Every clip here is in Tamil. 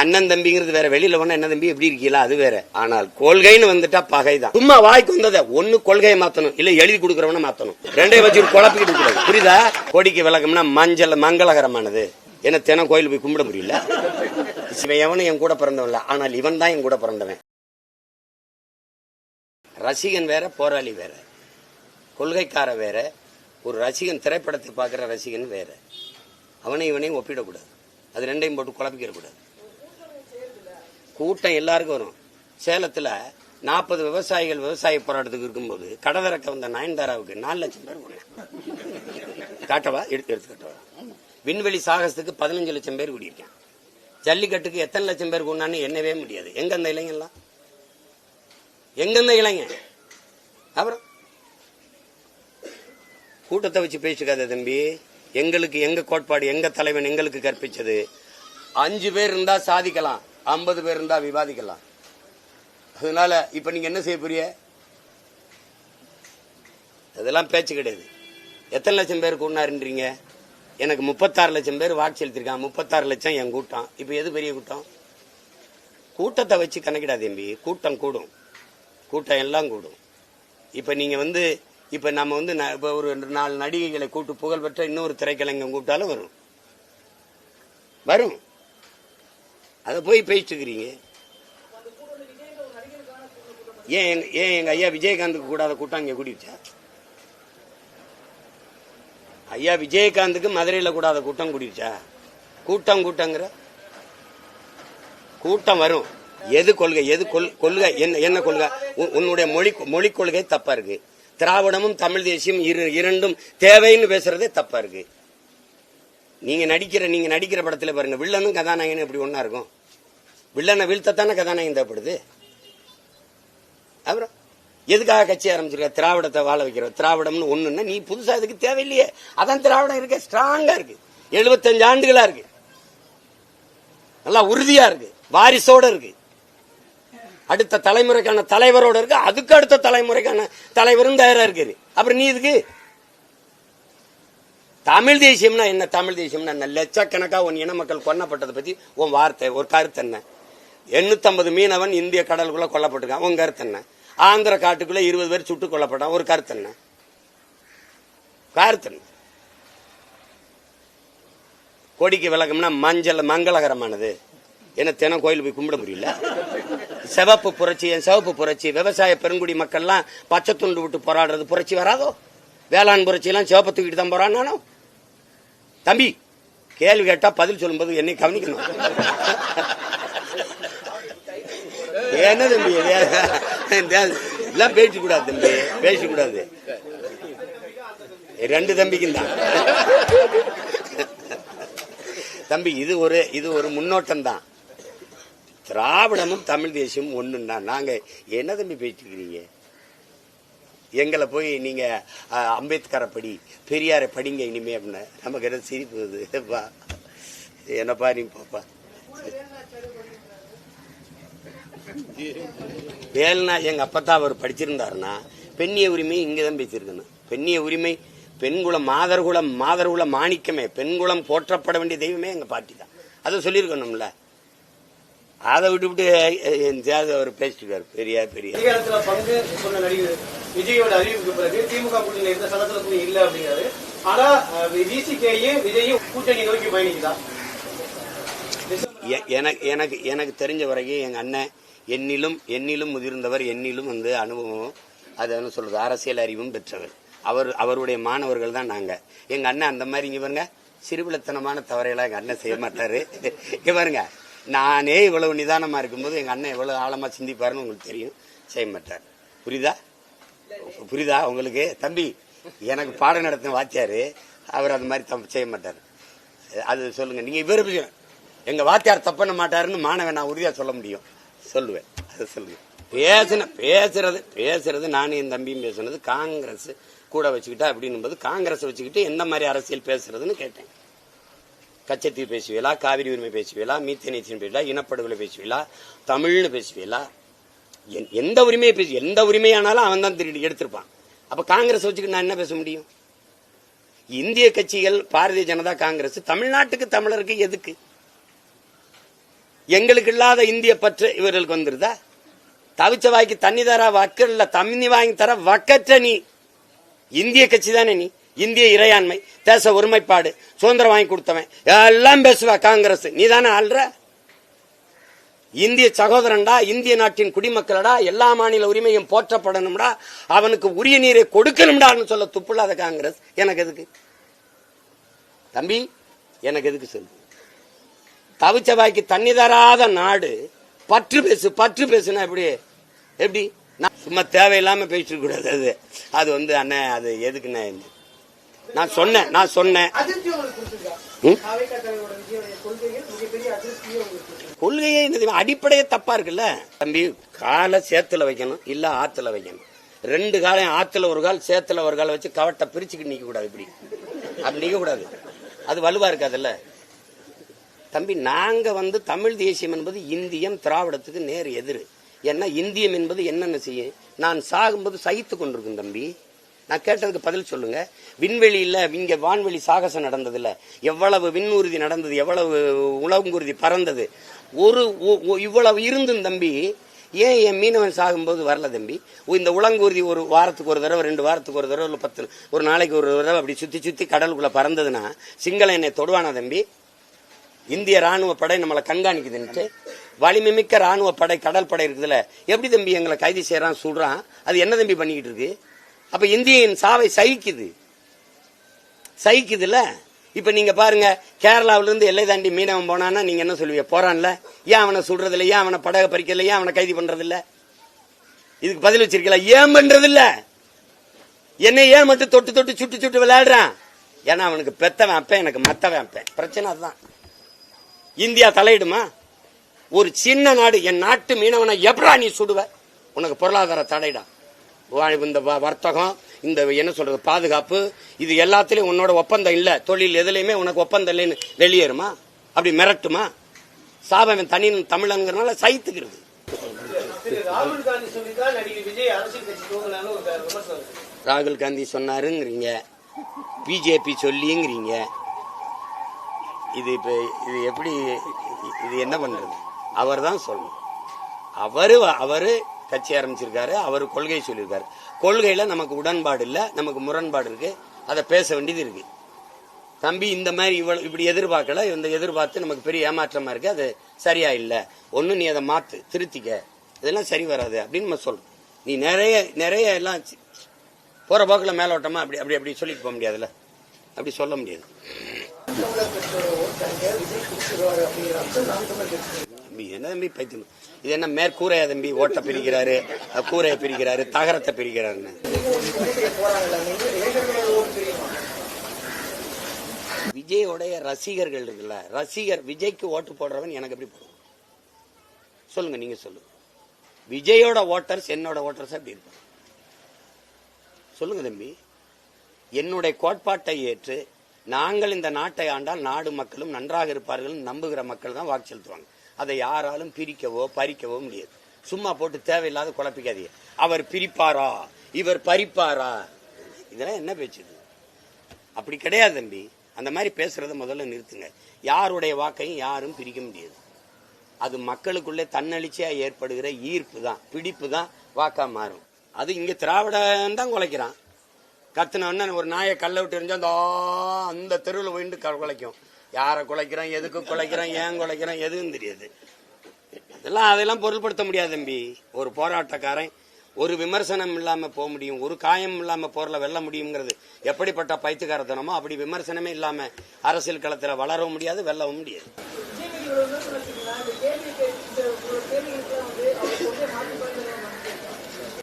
அண்ணன் தம்பிங்கிறது வேற வெளியில போனா என்ன தம்பி எப்படி இருக்கீங்களா அது வேற. ஆனால் கொள்கைன்னு வந்துட்டா பகைதான். சும்மா வாய்க்கு வந்ததை ஒண்ணு கொள்கையை மாத்தணும். இல்ல எழுதி கொடுக்கறவன மாத்தணும். ரெண்டையும் வச்சு குழப்பிக்கிட்டு கூடாது புரியுதா? கொடிக்கு விளக்கம்னா மஞ்சள் மங்களகரமானது. என்ன தினம் கோயில் போய் கும்பிட முடியல? இவன் எவனும் என் கூட பிறந்தவன் ஆனால் இவன் தான் என் கூட பிறந்தவன். ரசிகன் வேற போராளி வேற. கொள்கைக்கார வேற. ஒரு ரசிகன் திரைப்படத்தை பார்க்குற ரசிகன் வேற. அவனை இவனையும் ஒப்பிடக்கூடாது. அது ரெண்டையும் போட்டு குழப்பிக்கிற கூடாது கூட்டம் எல்லாருக்கும் வரும். சேலத்தில் நாற்பது விவசாயிகள் விவசாய போராட்டத்துக்கு இருக்கும்போது கடதறக்க வந்த நயன்தாராவுக்கு நாலு லட்சம் பேர் போனேன். காட்டவா? எடுத்து எடுத்து காட்டவா? விண்வெளி சாகசத்துக்கு பதினஞ்சு லட்சம் பேர் கூடியிருக்கேன். ஜல்லிக்கட்டுக்கு எத்தனை லட்சம் பேர் கூடான்னு எண்ணவே முடியாது. எங்க அந்த இளைஞர்லாம் எங்க அந்த இளைஞன்? அப்புறம்? கூட்டத்தை வச்சு பேசிக்காத தம்பி. எங்களுக்கு எங்க கோட்பாடு எங்க தலைவன் எங்களுக்கு கற்பிச்சது? அஞ்சு பேர் இருந்தா சாதிக்கலாம். ஐம்பது பேர் இருந்தால் விவாதிக்கலாம். அதனால இப்போ நீங்கள் என்ன செய்ய போறிய அதெல்லாம் பேச்சு கிடையாது. எத்தனை லட்சம் பேர் கூட்டினாருன்றீங்க எனக்கு முப்பத்தாறு லட்சம் பேர் வாக்கு செலுத்திருக்கான் முப்பத்தாறு லட்சம் என் கூட்டம். இப்போ எது பெரிய கூட்டம்? கூட்டத்தை வச்சு கணக்கிடாது எம்பி கூட்டம் கூடும். கூட்டம் எல்லாம் கூடும். இப்போ நீங்கள் வந்து இப்போ நம்ம வந்து ந- இப்ப ஒரு நாலு நடிகைகளை கூட்டு புகழ்பெற்ற இன்னொரு திரைக்கலைஞன் கூப்பிட்டாலும் வரும். வரும். அதை போய் பேசிட்டுக்கிறீங்க. ஏன் எங்க- ஏன் எங்க ஐயா விஜயகாந்துக்கு கூடாத கூட்டம் இங்க கூட்டிடுச்சா ஐயா விஜயகாந்துக்கு மதுரையில் கூடாத கூட்டம் கூட்டிடுச்சா கூட்டம் கூட்டங்கிற? கூட்டம் வரும். எது கொள்கை எது கொள்- கொள்கை என்ன என்ன கொள்கை? உன்னுடைய மொழி மொழி கொள்கை தப்பா இருக்கு. திராவிடமும் தமிழ் தேசியம் இரு இரண்டும் தேவைன்னு பேசுறதே தப்பா இருக்கு. நீங்க நடிக்கிற நீங்க நடிக்கிற படத்துல பாருங்க வில்லனும் கதாநாயகனும் எப்படி ஒன்னா இருக்கும்? வில்லனை வீழ்த்தத்தானே கதாநாயகன் தேவைப்படுது அப்புறம் எதுக்காக கட்சி ஆரம்பிச்சிருக்க? திராவிடத்தை வாழ வைக்கிற திராவிடம்னு ஒண்ணுன்னா நீ புதுசா இதுக்கு தேவையில்லையே. அதான் திராவிடம் இருக்க ஸ்ட்ராங்கா இருக்கு. எழுபத்தஞ்சு ஆண்டுகளா இருக்கு. நல்லா உறுதியா இருக்கு வாரிசோட இருக்கு. அடுத்த தலைமுறைக்கான தலைவரோட இருக்கு அதுக்கு அடுத்த தலைமுறைக்கான தலைவரும் தயாரா இருக்காரு. அப்புறம் நீ இதுக்கு? தமிழ் தேசியம்னா என்ன? தமிழ் தேசியம்னா என்ன லட்சக்கணக்கா உன் இன மக்கள் கொல்லப்பட்டதை பத்தி உன் வார்த்தை ஒரு கருத்து என்ன? எண்ணூத்தம்பது மீனவன் இந்திய கடலுக்குள்ள கொல்லப்பட்டிருக்கான். உன் கருத்து என்ன? ஆந்திர காட்டுக்குள்ள இருபது பேர் சுட்டு கொல்லப்பட்டான். ஒரு கருத்து என்ன? கருத்து என்ன? கொடிக்கு விளக்கம்னா மஞ்சள் மங்களகரமானது. என்ன தினம் கோயில் போய் கும்பிட முடியல? சிவப்பு புரட்சி என் சிவப்பு புரட்சி. விவசாய பெருங்குடி மக்கள்லாம் பச்சை துண்டு விட்டு போராடுறது புரட்சி வராதோ? வேளாண் புரட்சி எல்லாம் சிவப்பு தூக்கிட்டு தான் போறான் நானும். தம்பி கேள்வி கேட்டா பதில் சொல்லும்போது என்னை கவனிக்கணும். என்ன தம்பி எல்லாம் இதெல்லாம் பேசக்கூடாது தம்பி பேசக்கூடாது. ரெண்டு தம்பிக்கும் தான். தம்பி இது ஒரு இது ஒரு முன்னோட்டம் தான். திராவிடமும் தமிழ் தேசியமும் ஒண்ணுன்னா நாங்க என்ன தம்பி பேசிக்கிறீங்க? எங்களை போய் நீங்க அம்பேத்கரை படி பெரியாரை படிங்க இனிமே அப்படின்னு. நமக்கு எதாவது சிரிப்பு என்னப்பா நீ பாப்பா. வேல்னா எங்க அப்பத்தா அவர் படிச்சிருந்தாருன்னா பெண்ணிய உரிமை இங்கதான் பேசியிருக்கணும். பெண்ணிய உரிமை பெண்குலம் மாதர்குலம் மாதர்குல மாணிக்கமே பெண்குலம் போற்றப்பட வேண்டிய தெய்வமே எங்க பாட்டி தான் அதை சொல்லியிருக்கணும்ல. அதை விட்டுவிட்டு என் அவர் பேசிட்டு பெரியா பெரிய பங்கு சொன்ன நடிகர் விஜயோட அறிவிப்புக்கு பிறகு திமுக கூட்டணியில எந்த சலசலப்பும் இல்ல அப்படிங்கிறாரு. ஆனா விசிகேயும் விஜயும் கூட்டணி நோக்கி பயணிக்குதா? எ- எனக்கு எனக்கு எனக்கு தெரிஞ்ச வரைக்கும் எங்க அண்ணன் என்னிலும் என்னிலும் முதிர்ந்தவர் என்னிலும் வந்து அனுபவம் அது என்ன சொல்றது அரசியல் அறிவும் பெற்றவர். அவர் அவருடைய மாணவர்கள் தான் நாங்க. எங்க அண்ணன் அந்த மாதிரி இங்க பாருங்க சிறுபிளத்தனமான தவறையெல்லாம் எங்க அண்ணன் செய்ய மாட்டாரு. இங்க பாருங்க நானே இவ்வளவு நிதானமா இருக்கும்போது எங்க அண்ணன் எவ்வளவு ஆழமா சிந்திப்பாருன்னு உங்களுக்கு தெரியும் செய்ய மாட்டார். புரியுதா? புரியுதா உங்களுக்கு? தம்பி எனக்கு பாடம் நடத்தின வாத்தியாரு அவர் அந்த மாதிரி தப்பு செய்ய மாட்டார். அது சொல்லுங்க நீங்க இவரு எங்க வாத்தியார் தப்பண்ண மாட்டாருன்னு மாணவன் நான் உறுதியா சொல்ல முடியும். சொல்லுவேன். அது சொல்லுவேன். பேசுன பேசுறது பேசுறது நானும் என் தம்பியும் பேசுனது காங்கிரஸ் கூட வச்சுக்கிட்டா அப்படின்னும்போது காங்கிரஸ் வச்சுக்கிட்டு எந்த மாதிரி அரசியல் பேசுறதுன்னு கேட்டேன். கச்சத்தீவு பேசுவீங்களா காவிரி உரிமை பேசுவீங்களா மீத்தேனீச்சின் பேசுவீங்களா இனப்படுகொலை பேசுவீங்களா தமிழ்னு பேசுவீங்களா என்- எந்த உரிமையை பேசி எந்த உரிமையானாலும் அவன் தான் திருடி எடுத்திருப்பான். அப்ப காங்கிரஸ் வச்சுக்கிட்டு நான் என்ன பேச முடியும்? இந்திய கட்சிகள் பாரதிய ஜனதா காங்கிரஸ் தமிழ்நாட்டுக்கு தமிழருக்கு எதுக்கு? எங்களுக்கு இல்லாத இந்திய பற்று இவர்களுக்கு வந்துருதா? தவிச்ச வாய்க்கு தண்ணி தர வக்கல்ல தண்ணி வாங்கி தர வக்கற்ற நீ. இந்திய கட்சி தானே நீ? இந்திய இறையாண்மை தேச ஒருமைப்பாடு சுதந்திரம் வாங்கி கொடுத்தவன். எல்லாம் பேசுவ காங்கிரஸ். நீ தானே ஆள்ற? இந்திய சகோதரன்டா இந்திய நாட்டின் குடிமக்களடா எல்லா மாநில உரிமையும் போற்றப்படணும்டா அவனுக்கு உரிய நீரை கொடுக்கணும்டான்னு சொல்ல துப்புள்ளாத காங்கிரஸ். எனக்கு எதுக்கு? தம்பி எனக்கு எதுக்கு சொல்லு தவிச்ச வாய்க்கு தண்ணி தராத நாடு. பற்று பேசு பற்று பேசுனா எப்படி? எப்படி? நான் சும்மா தேவையில்லாம பேசிட்டு கூடாது அது. அது வந்து அண்ணன் அது எதுக்குண்ணே நான் சொன்னேன் நான் சொன்னேன். கொள்கையே இந்த அடிப்படையே தப்பா இருக்குல்ல? தம்பி காலை சேத்துல வைக்கணும் இல்ல ஆத்துல வைக்கணும். ரெண்டு காலையும் ஆத்துல ஒரு கால் சேத்துல ஒரு கால் வச்சு கவட்டை பிரிச்சுக்கிட்டு நிக்க கூடாது இப்படி. அப்படி நிக்க கூடாது அது வலுவா இருக்காதுல்ல? தம்பி நாங்க வந்து தமிழ் தேசியம் என்பது இந்தியம் திராவிடத்துக்கு நேர் எதிர். ஏன்னா இந்தியம் என்பது என்னென்ன செய்யும்? நான் சாகும்போது சகித்து கொண்டிருக்கும் தம்பி. நான் கேட்டதுக்கு பதில் சொல்லுங்க. விண்வெளியில் இங்க வான்வெளி சாகசம் நடந்ததில்ல. எவ்வளவு விண்ணூர்தி நடந்தது எவ்வளவு உலகுங்குருதி பறந்தது. ஒரு இவ்வளவு இருந்தும் தம்பி ஏன் என் மீனவன் சாகும்போது வரல தம்பி? இந்த உலங்கூர்தி ஒரு வாரத்துக்கு ஒரு தடவை ரெண்டு வாரத்துக்கு ஒரு தடவை இல்லை பத்து ஒரு நாளைக்கு ஒரு தடவை அப்படி சுற்றி சுற்றி கடலுக்குள்ளே பறந்ததுன்னா சிங்கள என்னை தொடுவானா தம்பி? இந்திய ராணுவ படை நம்மளை கண்காணிக்குதுன்ட்டு வலிமை மிக்க ராணுவ படை கடல் படை இருக்குதுல்ல எப்படி தம்பி எங்களை கைது செய்யறான் சொல்றான்? அது என்ன தம்பி பண்ணிக்கிட்டு இருக்கு? அப்ப இந்தியின் சாவை சகிக்குது. சகிக்குதுல்ல? இப்ப நீங்க பாருங்க கேரளாவிலிருந்து எல்லை தாண்டி மீனவன் போனான்னா நீங்க என்ன சொல்லுவீங்க? போறான்ல. ஏன் அவனை சுடுறது ஏன் அவனை படகை பறிக்கல? ஏன் அவனை கைது பண்றது இல்ல இதுக்கு பதில் வச்சிருக்கல ஏன் பண்றது இல்ல என்னை ஏன் மட்டும் தொட்டு தொட்டு சுட்டு சுட்டு விளையாடுறான். ஏன்னா அவனுக்கு பெத்தவன் அப்பேன் எனக்கு மத்தவன் அப்பேன். பிரச்சனை அதுதான். இந்தியா தலையிடுமா? ஒரு சின்ன நாடு என் நாட்டு மீனவனை எப்படா நீ சுடுவ? உனக்கு பொருளாதார தடைடா. இந்த வர்த்தகம் இந்த என்ன சொல்றது பாதுகாப்பு இது எல்லாத்துலயும் உன்னோட ஒப்பந்தம் இல்ல. தொழில் எதுலயுமே உனக்கு ஒப்பந்தம் இல்லைன்னு வெளியேறுமா? அப்படி மிரட்டுமா? சாபவன் தனி தமிழங்கிறனால சைத்துக்கிறது ராகுல் காந்தி சொன்னாருங்கிறீங்க. பிஜேபி சொல்லிங்கிறீங்க இது இப்ப இது எப்படி இது என்ன பண்றது? அவர் தான் சொல்லணும். அவரு அவரு கட்சி ஆரம்பிச்சிருக்காரு அவர் கொள்கை சொல்லியிருக்காரு கொள்கையில நமக்கு உடன்பாடு இல்லை நமக்கு முரண்பாடு இருக்கு அதை பேச வேண்டியது இருக்கு. தம்பி இந்த மாதிரி இவ்வளவு இப்படி எதிர்பார்க்கல இந்த எதிர்பார்த்து நமக்கு பெரிய ஏமாற்றமா இருக்கு அது சரியா இல்லை. ஒண்ணு நீ அதை மாத்து திருத்திக்க. இதெல்லாம் சரி வராது அப்படின்னு நம்ம சொல்லணும். நீ நிறைய நிறைய எல்லாம் போகிற போற போக்குல மேலோட்டமா அப்படி அப்படி அப்படி சொல்லிட்டு போக முடியாதுல்ல? அப்படி சொல்ல முடியாது. தம்பி என்ன தம்பி பைத்தியம்? இது என்ன மேற்கூரையா தம்பி? ஓட்ட பிரிக்கிறாரு அஹ் கூரையை பிரிக்கிறாரு தகரத்தை பிரிக்கிறாருன்னு. விஜயோடைய ரசிகர்கள் இருக்குல்ல ரசிகர் விஜய்க்கு ஓட்டு போடுறவன் எனக்கு எப்படி போடுவோம் சொல்லுங்க நீங்க சொல்லுங்க. விஜயோட ஓட்டர்ஸ் என்னோட ஓட்டர்ஸ் அப்படி இருப்பாங்க? சொல்லுங்க தம்பி. என்னுடைய கோட்பாட்டை ஏற்று நாங்கள் இந்த நாட்டை ஆண்டால் நாடு மக்களும் நன்றாக இருப்பார்கள் நம்புகிற மக்கள் தான் வாக்கு செலுத்துவாங்க. அதை யாராலும் பிரிக்கவோ பறிக்கவோ முடியாது. சும்மா போட்டு தேவையில்லாத குழப்பிக்காதீங்க. அவர் பிரிப்பாரா? இவர் பறிப்பாரா? இதெல்லாம் என்ன பேச்சு அப்படி கிடையாது தம்பி. அந்த மாதிரி பேசுறத முதல்ல நிறுத்துங்க. யாருடைய வாக்கையும் யாரும் பிரிக்க முடியாது. அது மக்களுக்குள்ளே தன்னெழுச்சியா ஏற்படுகிற ஈர்ப்பு தான் பிடிப்பு தான் வாக்கா மாறும். அது இங்க திராவிடம் தான் குலைக்கிறான். கத்துனோன்னா ஒரு நாயை கல்ல விட்டு எரிஞ்சா அந்த அந்த தெருவில் போயிட்டு க- குலைக்கும். யாரை குலைக்கிறான் எதுக்கு குலைக்கிறான் ஏன் குலைக்கிறான் எதுவும் தெரியாது. இதெல்லாம் அதெல்லாம் பொருள்படுத்த முடியாது தம்பி. ஒரு போராட்டக்காரன் ஒரு விமர்சனம் இல்லாம போக முடியும் ஒரு காயம் இல்லாம போர்ல வெல்ல முடியுங்கிறது எப்படிப்பட்ட பைத்துக்காரத்தனமோ அப்படி விமர்சனமே இல்லாம அரசியல் களத்துல வளரவும் முடியாது வெல்லவும் முடியாது.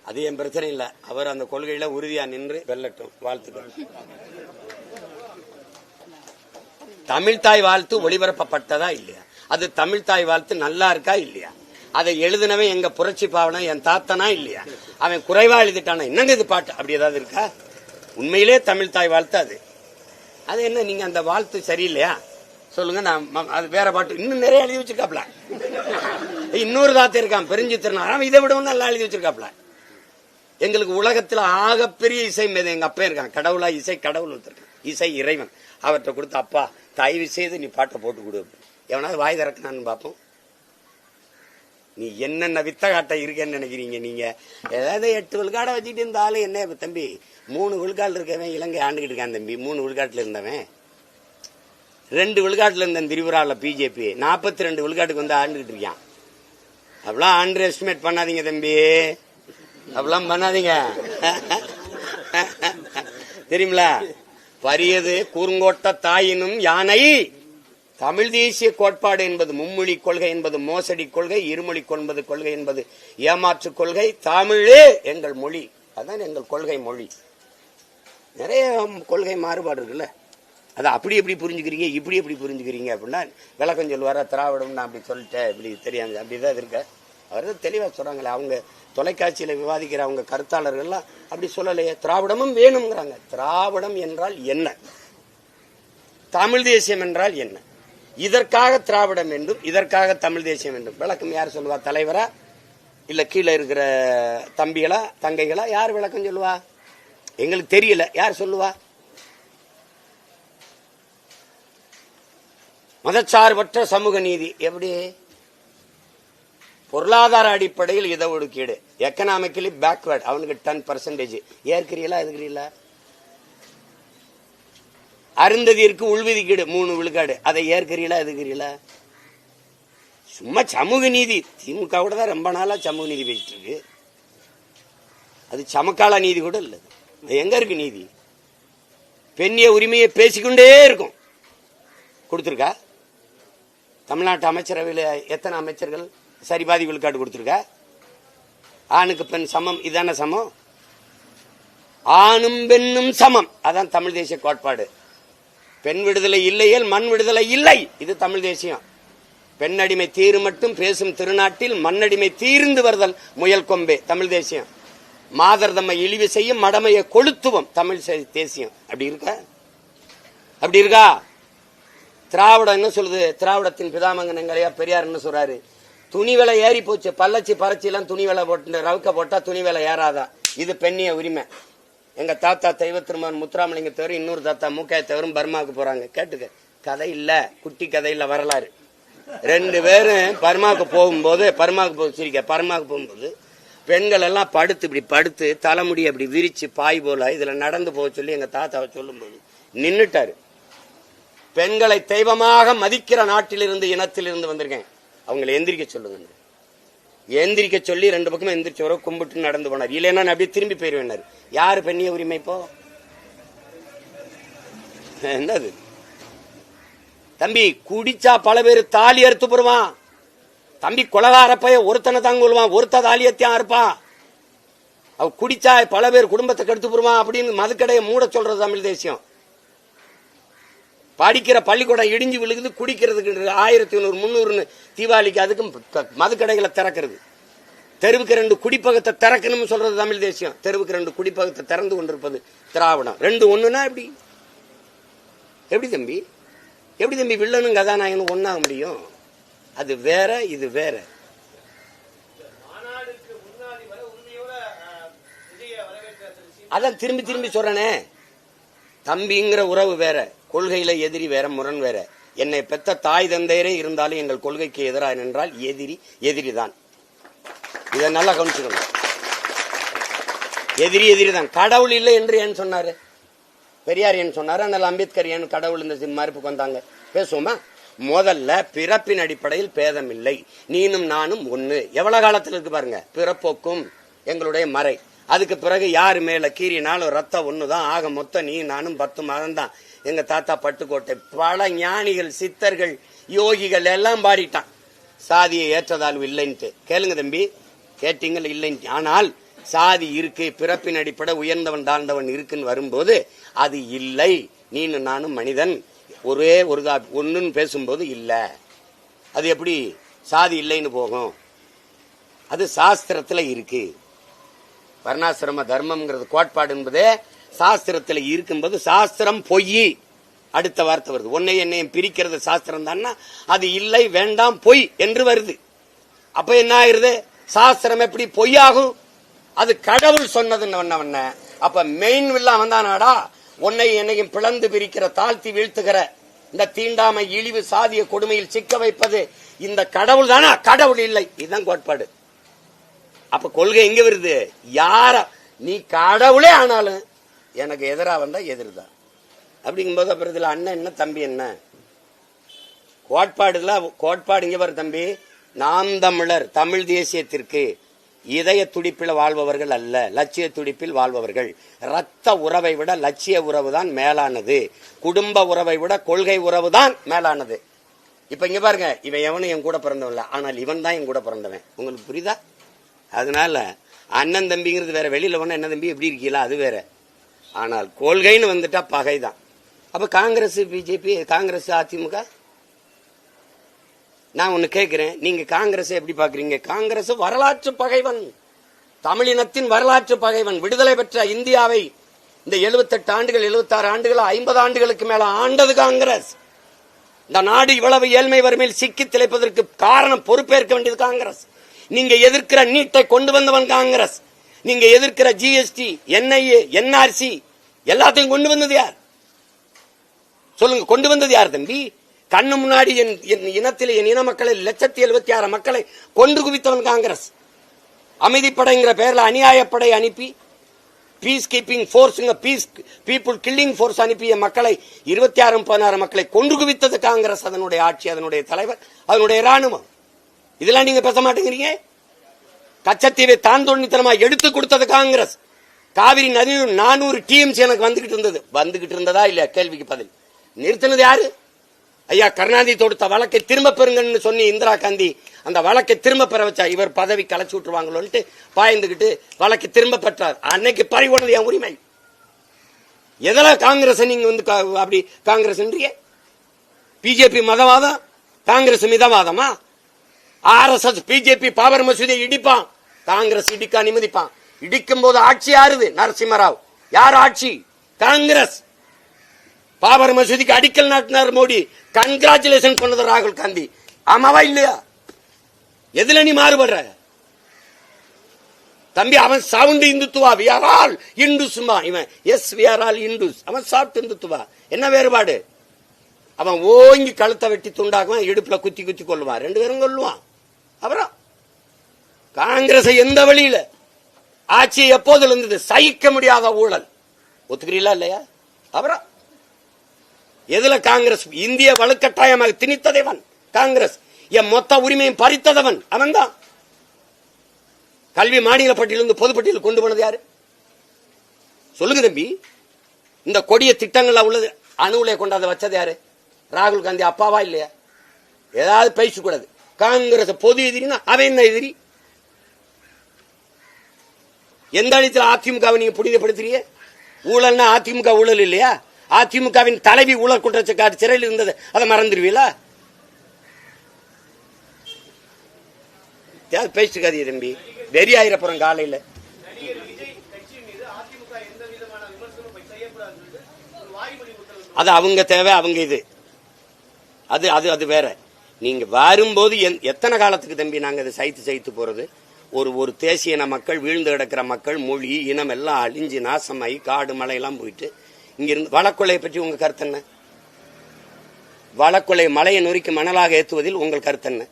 அது என் பிரச்சனை இல்ல. அவர் அந்த கொள்கையில உறுதியா நின்று வெல்லட்டும். வாழ்த்துக்கள். தமிழ்தாய் வாழ்த்து ஒளிபரப்பப்பட்டதா இல்லையா? அது தமிழ்தாய் வாழ்த்து நல்லா இருக்கா இல்லையா? அதை எழுதினவன் எங்க புரட்சி பாவன என் தாத்தனா இல்லையா? அவன் குறைவா எழுதிட்டானா? என்னங்க இது பாட்டு? அப்படி ஏதாவது இருக்கா? உண்மையிலே தமிழ்தாய் வாழ்த்து அது. அது என்ன நீங்க அந்த வாழ்த்து சரியில்லையா? சொல்லுங்க நான் அது வேற பாட்டு. இன்னும் நிறைய எழுதி வச்சிருக்காப்ல. இன்னொரு தாத்தா இருக்கான் பெருஞ்சு அவன் இதை விடவும் நல்லா எழுதி வச்சிருக்காப்ல. எங்களுக்கு உலகத்தில் ஆகப்பெரிய இசை மேதை எங்கள் அப்பா இருக்கான் கடவுளா இசை கடவுள் ஒருத்தர் இசை இறைவன். அவர்கிட்ட கொடுத்து அப்பா தயவு செய்து நீ பாட்டை போட்டு கொடு. எவனாவது வாய் திறக்கணான்னு பார்ப்போம். நீ என்னென்ன வித்தகாட்ட இருக்கேன்னு நினைக்கிறீங்க நீங்க? ஏதாவது எட்டு விழுக்காடை வச்சுட்டு இருந்தாலும் என்ன இப்ப தம்பி மூணு உள்காட்டில் இருக்கவன் இலங்கை ஆண்டுகிட்டு இருக்கான் தம்பி. மூணு உள்காட்டில் இருந்தவன். ரெண்டு விழுக்காட்டுல இருந்தேன் திரிபுராவில் பிஜேபி. நாற்பத்தி ரெண்டு விழுக்காட்டுக்கு வந்து ஆண்டுகிட்டு இருக்கான். அப்படிலாம் அண்டர் எஸ்டிமேட் பண்ணாதீங்க தம்பி. அப்படிலாம் பண்ணாதீங்க. தெரியுங்களா பரியது கூறுங்கோட்ட தாயினும் யானை. தமிழ் தேசிய கோட்பாடு என்பது மும்மொழி கொள்கை என்பது மோசடி கொள்கை இருமொழி கொள்வது கொள்கை என்பது ஏமாற்று கொள்கை. தமிழே எங்கள் மொழி. அதான் எங்கள் கொள்கை மொழி. நிறைய கொள்கை மாறுபாடு இருக்குல்ல? அதை அப்படி எப்படி புரிஞ்சுக்கிறீங்க? இப்படி எப்படி புரிஞ்சுக்கிறீங்க? அப்படின்னா விளக்கம் சொல்லுவாரா திராவிடம் நான் அப்படி சொல்லிட்டேன். இப்படி தெரியாது. அப்படிதான் இருக்க. அவர் தான் தெளிவாக சொல்றாங்களே அவங்க தொலைக்காட்சியில் விவாதிக்கிற அவங்க கருத்தாளர்கள்லாம் அப்படி சொல்லலையே திராவிடமும் வேணுங்கிறாங்க திராவிடம் என்றால் என்ன? தமிழ் தேசியம் என்றால் என்ன? இதற்காக திராவிடம் என்றும் இதற்காக தமிழ் தேசியம் என்றும் விளக்கம் யார் சொல்லுவா? தலைவரா? இல்லை கீழே இருக்கிற தம்பிகளா? தங்கைகளா? யார் விளக்கம் சொல்லுவா? எங்களுக்கு தெரியல. யார் சொல்லுவா? மதச்சார்பற்ற சமூக நீதி. எப்படி? பொருளாதார அடிப்படையில் இதை ஒதுக்கீடு எக்கனாமிக்கலி பேக்வேர்ட் அவனுக்கு டென் பர்சன்டேஜ் ஏற்கிறீங்களா எதுக்கிறீங்களா அருந்ததிற்கு உள்விதிக்கீடு மூணு விழுக்காடு. அதை ஏற்கிறீங்களா எதுக்கிறீங்களா சும்மா சமூக நீதி. திமுக கூட தான் ரொம்ப நாளா சமூக நீதி பேசிட்டு இருக்கு. அது சமக்கால நீதி கூட இல்லை. அது எங்க இருக்கு நீதி? பெண்ணிய உரிமையை பேசிக்கொண்டே இருக்கும். கொடுத்துருக்கா? தமிழ்நாட்டு அமைச்சரவையில் எத்தனை அமைச்சர்கள்? சரிபாதி விழுக்காடு கொடுத்துருக்க. ஆணுக்கு பெண் சமம் இதான சமம்? ஆணும் பெண்ணும் சமம். அதான் தமிழ் தேசிய கோட்பாடு. பெண் விடுதலை இல்லையேல் மண் விடுதலை இல்லை. இது தமிழ் தேசியம். பெண்ணடிமை தீரு மட்டும் பேசும் திருநாட்டில் மண்ணடிமை தீர்ந்து வருதல் முயல் கொம்பே. தமிழ் தேசியம். மாதர் தம்மை இழிவு செய்யும் மடமையை கொளுத்துவம். தமிழ் தேசியம். அப்படி இருக்கா? அப்படி இருக்கா? திராவிடம் என்ன சொல்லுது? திராவிடத்தின் பிதாமங்கன் எங்களையா பெரியார் என்ன சொல்றாரு? துணி விலை ஏறி போச்சு. பல்லச்சி பறச்சி எல்லாம் துணி விலை போட்டு ரவுக்க போட்டா துணி விலை ஏறாதா? இது பெண்ணிய உரிமை. எங்க தாத்தா தெய்வ திருமான் முத்துராமலிங்க தவிர இன்னொரு தாத்தா மூக்காய தவிரும் பர்மாவுக்கு போறாங்க. கேட்டுக்க. கதை இல்ல. குட்டி கதையில வரலாறு. ரெண்டு பேரும் பர்மாவுக்கு போகும்போது பர்மாவுக்கு போக சிரிக்க பர்மாவுக்கு போகும்போது பெண்கள் எல்லாம் படுத்து இப்படி படுத்து தலைமுடி அப்படி விரிச்சு பாய் போல இதுல நடந்து போக சொல்லி எங்க தாத்தாவை சொல்லும்போது நின்னுட்டாரு. பெண்களை தெய்வமாக மதிக்கிற நாட்டிலிருந்து இனத்திலிருந்து வந்திருக்கேன். அவங்களை எந்திரிக்க சொல்லுங்க எந்திரிக்க சொல்லி ரெண்டு பக்கமும் எந்திரிச்சு வர கும்பிட்டு நடந்து போனார். இல்லைன்னா நான் அப்படியே திரும்பி போயிருவேனாரு யாரு பெண்ணிய உரிமை இப்போ? என்னது? தம்பி குடிச்சா பல பேர் தாலி அறுத்து போடுவான். தம்பி கொலகார பைய ஒருத்தனை தான் கொள்வான் ஒருத்த தாலியத்தையும் அறுப்பான். அவ குடிச்சா பல பேர் குடும்பத்தை கெடுத்து போடுவான் அப்படின்னு மதுக்கடையை மூட சொல்றது தமிழ் தேசியம். படிக்கிற பள்ளிக்கூடம் இடிஞ்சு விழுகுது குடிக்கிறதுக்கு ஆயிரத்தி ஐநூறு முந்நூறுன்னு தீபாவளிக்கு அதுக்கும் மதுக்கடைகளை திறக்கிறது. தெருவுக்கு ரெண்டு குடிப்பகத்தை திறக்கணும்னு சொல்றது தமிழ் தேசியம். தெருவுக்கு ரெண்டு குடிப்பகத்தை திறந்து கொண்டிருப்பது திராவிடம். ரெண்டு ஒண்ணுனா எப்படி? எப்படி தம்பி? எப்படி தம்பி வில்லனும் கதாநாயகனும் ஒன்னாக முடியும்? அது வேற இது வேற. அதான் திரும்பி திரும்பி சொல்றேனே. தம்பிங்கிற உறவு வேற கொள்கையில எதிரி வேற முரண் வேற. என்னை பெத்த தாய் தந்தையரே இருந்தாலும் எங்கள் கொள்கைக்கு எதிராக நின்றால் எதிரி எதிரி தான் இதை நல்லா கவனிச்சுக்கணும். எதிரி எதிரி தான் கடவுள் இல்லை என்று ஏன் சொன்னாரு? பெரியார் ஏன் சொன்னாரு? அதனால அம்பேத்கர் ஏன் கடவுள் இந்த மறுப்புக்கு வந்தாங்க? பேசுவோமா? முதல்ல பிறப்பின் அடிப்படையில் பேதம் இல்லை நீனும் நானும் ஒன்று எவ்வளவு காலத்தில் இருக்கு பாருங்க? பிறப்போக்கும் எங்களுடைய மறை. அதுக்கு பிறகு யார் மேல கீறினாலும் ரத்தம் ஒண்ணுதான். ஆக மொத்தம் நீ நானும் பத்து மாதம் தான் எங்க தாத்தா பட்டுக்கோட்டை பல ஞானிகள் சித்தர்கள் யோகிகள் எல்லாம் பாடிட்டான். சாதியை ஏற்றதாழ்வு இல்லைன்ட்டு. கேளுங்க தம்பி கேட்டீங்கள் இல்லைன்ட்டு? ஆனால் சாதி இருக்கு பிறப்பின் அடிப்படை உயர்ந்தவன் தாழ்ந்தவன் இருக்குன்னு வரும்போது அது இல்லை. நீனு நானும் மனிதன். ஒரே ஒரு தா- பேசும்போது இல்லை. அது எப்படி? சாதி இல்லைன்னு போகும். அது சாஸ்திரத்தில் இருக்குது வர்ணாசிரம தர்மம்ங்கிறது கோட்பாடு என்பதே சாஸ்திரத்தில் இருக்கும்போது சாஸ்திரம் பொய். அடுத்த வார்த்தை வருது. உன்னை என்னையும் பிரிக்கிறது சாஸ்திரம் தான்னா அது இல்லை வேண்டாம் பொய் என்று வருது. அப்ப என்ன ஆயிருது? சாஸ்திரம் எப்படி பொய்யாகும்? அது கடவுள் சொன்னதுன்னு ஒண்ண ஒண்ண. அப்ப மெயின் வில்லா வந்தானாடா உன்னை என்னையும் பிளந்து பிரிக்கிற தாழ்த்தி வீழ்த்துகிற இந்த தீண்டாமை இழிவு சாதிய கொடுமையில் சிக்க வைப்பது இந்த கடவுள் தானா கடவுள் இல்லை. இதுதான் கோட்பாடு. அப்ப கொள்கை எங்க வருது? யார நீ கடவுளே ஆனாலும் எனக்கு எதிராக வந்தா எதிர்தான். அப்படிங்கும்போது அப்புறம் இதுல அண்ணன் என்ன தம்பி என்ன? கோட்பாடுல கோட்பாடு இங்க வர தம்பி. நாம் தமிழர் தமிழ் தேசியத்திற்கு இதய துடிப்பில் வாழ்பவர்கள் அல்ல லட்சிய துடிப்பில் வாழ்பவர்கள். ரத்த உறவை விட லட்சிய உறவு தான் மேலானது. குடும்ப உறவை விட கொள்கை உறவு தான் மேலானது. இப்ப இங்க பாருங்க இவன் எவனும் என் கூட பிறந்தவன் இல்லை. ஆனால் இவன் தான் என் கூட பிறந்தவன். உங்களுக்கு புரியுதா? அதனால அண்ணன் தம்பிங்கிறது வேற வெளியில போனால் என்ன தம்பி எப்படி இருக்கீங்களா? அது வேற. ஆனால் கொள்கைன்னு வந்துட்டா பகைதான். அப்ப காங்கிரஸ் பிஜேபி காங்கிரஸ் அதிமுக? நான் ஒன்னு கேட்கிறேன் நீங்க காங்கிரஸ் எப்படி பாக்குறீங்க காங்கிரஸ் வரலாற்று பகைவன். தமிழினத்தின் வரலாற்று பகைவன். விடுதலை பெற்ற இந்தியாவை இந்த 78 ஆண்டுகள் 76 ஆண்டுகள் ஐம்பது ஆண்டுகளுக்கு மேல ஆண்டது காங்கிரஸ். இந்த நாடு இவ்வளவு ஏழ்மை வறுமையில் சிக்கி திளைப்பதற்கு காரணம் பொறுப்பேற்க வேண்டியது காங்கிரஸ். நீங்க எதிர்க்கிற நீட்டை கொண்டு வந்தவன் காங்கிரஸ். நீங்க எதிர்க்கிற ஜிஎஸ்டி என்ஐஏ என்ஆர்சி எல்லாத்தையும் கொண்டு வந்தது யார்? சொல்லுங்க கொண்டு வந்தது யார் தம்பி? கண்ணு முன்னாடி என் என் இனத்தில் என் இன மக்களை லட்சத்தி எழுபத்தி ஆறு மக்களை கொன்று குவித்தவன் காங்கிரஸ். அமைதிப்படைங்கிற பெயரில் அநியாயப்படை அனுப்பி பீஸ் கீப்பிங் ஃபோர்ஸுங்க பீஸ் பீப்புள் கில்லிங் ஃபோர்ஸ் அனுப்பிய மக்களை இருபத்தி ஆறு பதினாறு மக்களை கொன்று குவித்தது காங்கிரஸ் அதனுடைய ஆட்சி அதனுடைய தலைவர் அதனுடைய ராணுவம் இதெல்லாம் நீங்க பேச மாட்டேங்கிறீங்க? கச்சத்தீவை தாந்தோணித்தனமா எடுத்து கொடுத்தது காங்கிரஸ். காவிரி நதி நானூறு டிஎம்சி எனக்கு வந்துகிட்டு இருந்தது. வந்துகிட்டு இருந்ததா இல்ல கேள்விக்கு பதில். நிறுத்தினது யாரு? ஐயா கருணாநிதி தொடுத்த வழக்கை திரும்ப பெறுங்கன்னு சொன்னி இந்திரா காந்தி. அந்த வழக்கை திரும்ப பெற வச்சா இவர் பதவி களைச்சு விட்டுருவாங்களோன்ட்டு பாய்ந்துகிட்டு வழக்கை திரும்ப பெற்றார். அன்னைக்கு பறிபோனது என் உரிமை. எதில் காங்கிரஸ் நீங்க வந்து கா- அப்படி காங்கிரஸ் பிஜேபி மதவாதம் காங்கிரஸ் மிதவாதமா? ஆர்எஸ்எஸ் பிஜேபி பாபர் மசூதியை இடிப்பான். காங்கிரஸ் இடிக்க அனுமதிப்பான் இடிக்கும் போது ஆட்சி யாருது? நரசிம்மராவ். யார் ஆட்சி? காங்கிரஸ். பாபர் மசூதிக்கு அடிக்கல் நாட்டினார் மோடி. கங்க்ராச்சுலேஷன் பண்ணது ராகுல் காந்தி. ஆமாவா இல்லையா? எதுல நீ மாறுபடுற? தம்பி அவன் sound Hindutva. We are all இந்துஸ்மா இவன் yes we are all Hindus அவன் சாப்பிட்டு இந்துத்துவா. என்ன வேறுபாடு? அவன் ஓங்கி கழுத்தை வெட்டி துண்டாக்குவான் இடுப்புல குத்தி குத்தி கொள்ளுவான் ரெண்டு பேரும் கொள்ளுவான் அப்புறம் காங்கிரஸ் எந்த வழியில? ஆட்சி எப்போதுல இருந்தது? சகிக்க முடியாத ஊழல். ஒத்துக்கிறீங்களா இல்லையா? அப்புறம் எதுல காங்கிரஸ்? இந்திய வலுக்கட்டாயமாக திணித்ததைவன் காங்கிரஸ். என் மொத்த உரிமையும் பறித்ததவன். அவன்தான். கல்வி மாநில பட்டியலிருந்து பொதுப்பட்டியல் கொண்டு போனது யாரு? சொல்லுங்க தம்பி. இந்த கொடிய திட்டங்கள்ல உள்ளது அணுகுலே கொண்டாந்து வச்சது யாரு? ராகுல் காந்தி அப்பாவா இல்லையா? ஏதாவது பேசக்கூடாது. காங்கிரஸ் பொது எதிரினா அவன் என்ன எதிரி? எந்த அடித்தில் அதிமுகவை நீங்க புனிதப்படுத்துறீங்க? ஊழல்னா அதிமுக ஊழல் இல்லையா? அதிமுகவின் தலைவி ஊழல் குற்றச்சாட்டு சிறையில் இருந்தது. அதை மறந்துடுவீங்களா? பேசிக்காதீ தம்பி. வெறி ஆயிரப்புறம் காலையில். அது அவங்க தேவை அவங்க இது. அது அது அது வேற. நீங்க வரும்போது எந்- எத்தனை காலத்துக்கு தம்பி நாங்க இதை சைத்து சைத்து போறது? ஒரு ஒரு தேசிய இன மக்கள் வீழ்ந்து கிடக்கிற மக்கள் மொழி இனம் எல்லாம் அழிஞ்சு நாசமாயி காடு மலையெல்லாம் போயிட்டு இங்கிருந்து வளக்கொலையை பற்றி உங்க கருத்து என்ன? வளக்கொலை மலையை நொறுக்கி மணலாக ஏத்துவதில் உங்கள் கருத்து என்ன?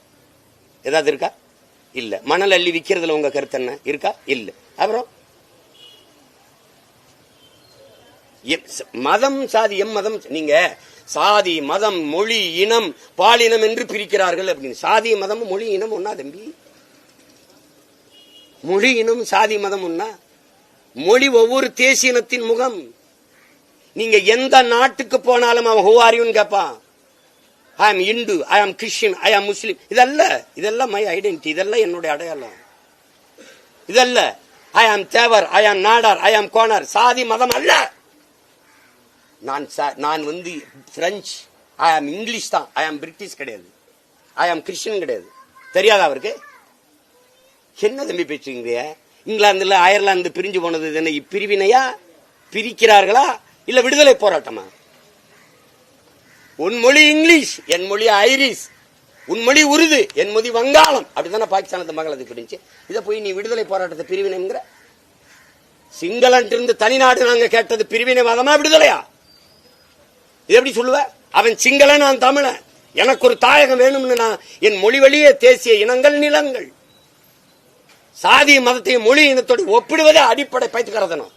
ஏதாவது இருக்கா? இல்ல. மணல் அள்ளி விக்கிறதுல உங்க கருத்து என்ன? இருக்கா? இல்ல. அப்புறம்? மதம் சாதி எம் மதம் நீங்க சாதி மதம் மொழி இனம் பாலினம் என்று பிரிக்கிறார்கள் அப்படின்னு. சாதி மதம் மொழி இனம் ஒன்னா தம்பி? மொழி இனம் சாதி மதம் ஒன்னா மொழி ஒவ்வொரு தேசிய இனத்தின் முகம். நீங்க எந்த நாட்டுக்கு போனாலும் அவன் ஹூஆரியும் கேட்பான் ஐ ஆம் இந்து ஐ ஆம் கிறிஸ்டின் ஐ ஆம் முஸ்லீம் இதல்ல இதெல்லாம் மை ஐடென்டிட்டி இதெல்லாம் என்னுடைய அடையாளம். இதல்ல ஐ ஆம் தேவர் ஐ ஆம் நாடார் ஐ ஆம் கோனார் சாதி மதம் அல்ல. நான் நான் வந்து பிரெஞ்சு ஐ ஆம் இங்கிலீஷ் தான். ஐ ஆம் பிரிட்டிஷ் கிடையாது. ஐ ஆம் கிறிஸ்டின் கிடையாது. தெரியாதா அவருக்கு? என்ன தம்பி பேசுறீங்க? இங்கிலாந்துல அயர்லாந்து பிரிஞ்சு போனது என்ன இப்பிரிவினையா பிரிக்கிறார்களா? இல்ல விடுதலை போராட்டமா? உன் மொழி இங்கிலீஷ் என் மொழி ஐரிஷ். உன் மொழி உருது என் மொழி வங்காளம். அப்படித்தானே பாகிஸ்தானத்து மகளது பிரிஞ்சு. இதை போய் நீ விடுதலை போராட்டத்தை பிரிவினைங்கிற? சிங்களன் இருந்து தனிநாடு நாங்க கேட்டது பிரிவினை வாதமா விடுதலையா? இது எப்படி சொல்லுவ? அவன் சிங்களன் நான் தமிழன். எனக்கு ஒரு தாயகம் வேணும்னு நான் என் மொழி வழியே தேசிய இனங்கள் நிலங்கள். சாதி மதத்தையும் மொழி இனத்தோடு ஒப்பிடுவதே அடிப்படை பைத்துக்கிறதனம்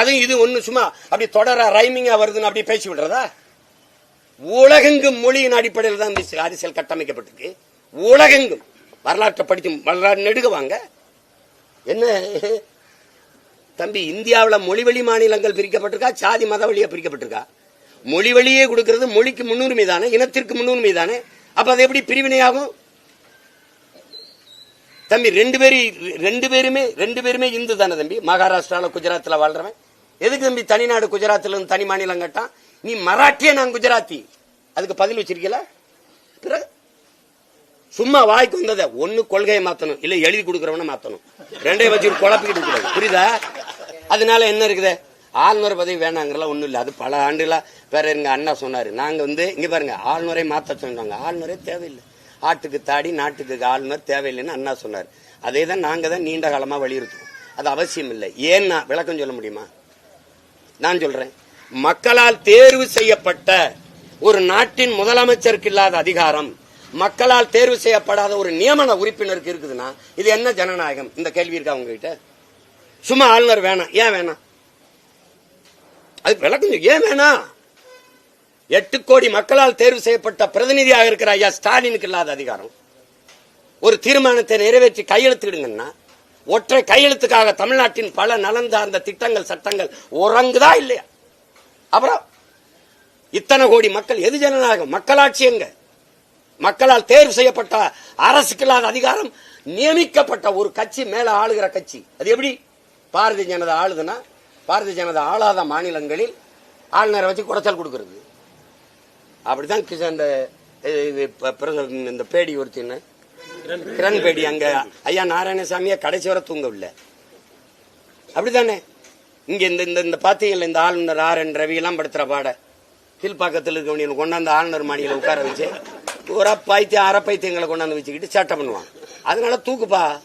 அது இது ஒண்ணு சும்மா அப்படி தொடர ரைமிங்கா வருதுன்னு அப்படி பேசி விடுறதா? உலகெங்கும் மொழியின் அடிப்படையில் தான் இந்த அரசியல் கட்டமைக்கப்பட்டிருக்கு. உலகெங்கும். வரலாற்றை படித்து வரலாறு நெடுக வாங்க. என்ன? தம்பி இந்தியாவில் மொழி வழி மாநிலங்கள் பிரிக்கப்பட்டிருக்கா? சாதி மத வழியா பிரிக்கப்பட்டிருக்கா? மொழி வழியே கொடுக்கிறது மொழிக்கு முன்னுரிமை தானே இனத்திற்கு முன்னுரிமை தானே? அப்ப அது எப்படி பிரிவினையாகும்? தம்பி ரெண்டு பேரும் ரெண்டு பேருமே ரெண்டு பேருமே இந்து தானே தம்பி? மகாராஷ்டிராவில் குஜராத்தில் வாழ்றவன். எதுக்கு தம்பி தனிநாடு குஜராத்தில் இருந்து தனி மாநிலம் கட்டான்? நீ மராட்டிய நான் குஜராத்தி? அதுக்கு பதில் வச்சிருக்கல? பிறகு சும்மா வாய்க்கு வந்ததை ஒன்னு கொள்கையை மாத்தணும் இல்ல எழுதி கொடுக்கறவன மாத்தணும். ரெண்டையும் வச்சு குழப்பிக்கிட்டு கூடாது புரியுதா? அதனால என்ன இருக்குது? ஆளுநர் பதவி வேணாங்கிறலாம் ஒன்றும் இல்லை. அது பல ஆண்டுகளாக வேற எங்கள் அண்ணா சொன்னார். நாங்கள் வந்து இங்கே பாருங்க ஆளுநரை மாற்ற சொன்னாங்க. ஆளுநரே தேவையில்லை. ஆட்டுக்கு தாடி நாட்டுக்கு ஆளுநர் தேவையில்லைன்னு அண்ணா சொன்னார். அதே தான் நாங்கள் தான் நீண்ட காலமாக வலியுறுத்துவோம். அது அவசியம் இல்லை. ஏன்னா விளக்கம் சொல்ல முடியுமா? நான் சொல்றேன். மக்களால் தேர்வு செய்யப்பட்ட ஒரு நாட்டின் முதலமைச்சருக்கு இல்லாத அதிகாரம் மக்களால் தேர்வு செய்யப்படாத ஒரு நியமன உறுப்பினருக்கு இருக்குதுன்னா இது என்ன ஜனநாயகம்? இந்த கேள்வி இருக்கா உங்ககிட்ட? சும்மா ஆளுநர் வேணாம். ஏன் வேணாம்? அது விளக்கம் ஏன் வேணாம்? எட்டு கோடி மக்களால் தேர்வு செய்யப்பட்ட பிரதிநிதியாக இருக்கிற ஐயா ஸ்டாலினுக்கு இல்லாத அதிகாரம். ஒரு தீர்மானத்தை நிறைவேற்றி கையெழுத்திடுங்கன்னா ஒற்றை கையெழுத்துக்காக தமிழ்நாட்டின் பல நலன் சார்ந்த திட்டங்கள் சட்டங்கள் உறங்குதா இல்லையா? அப்புறம் இத்தனை கோடி மக்கள் எது ஜனநாயகம்? மக்களாட்சி எங்க? மக்களால் தேர்வு செய்யப்பட்ட அரசுக்கு இல்லாத அதிகாரம் நியமிக்கப்பட்ட ஒரு கட்சி மேல ஆளுகிற கட்சி. அது எப்படி? பாரதிய ஜனதா ஆளுதுன்னா பாரதிய ஜனதா ஆளாத மாநிலங்களில் ஆளுநரை வச்சு குறைச்சல் கொடுக்கறது. அப்படிதான் கிஷ- இந்த இந்த பேடி ஒருத்தின்னு கிரண் பேடி. அங்க ஐயா நாராயணசாமியை கடைசி வர தூங்கவில்லை அப்படித்தானே? இங்க இந்த இந்த இந்த பாத்தீங்கல்ல இந்த ஆளுநர் ஆர் என் ரவி எல்லாம் படுத்துற பாட. கீழ்ப்பாக்கத்தில் இருக்கவங்க கொண்டாந்து ஆளுநர் மாடியில் உட்கார வச்சு ஒரு பைத்தியம் அரை பைத்தியங்களை கொண்டாந்து வச்சுக்கிட்டு சட்டம் பண்ணுவான். அதனால தூக்குப்பா.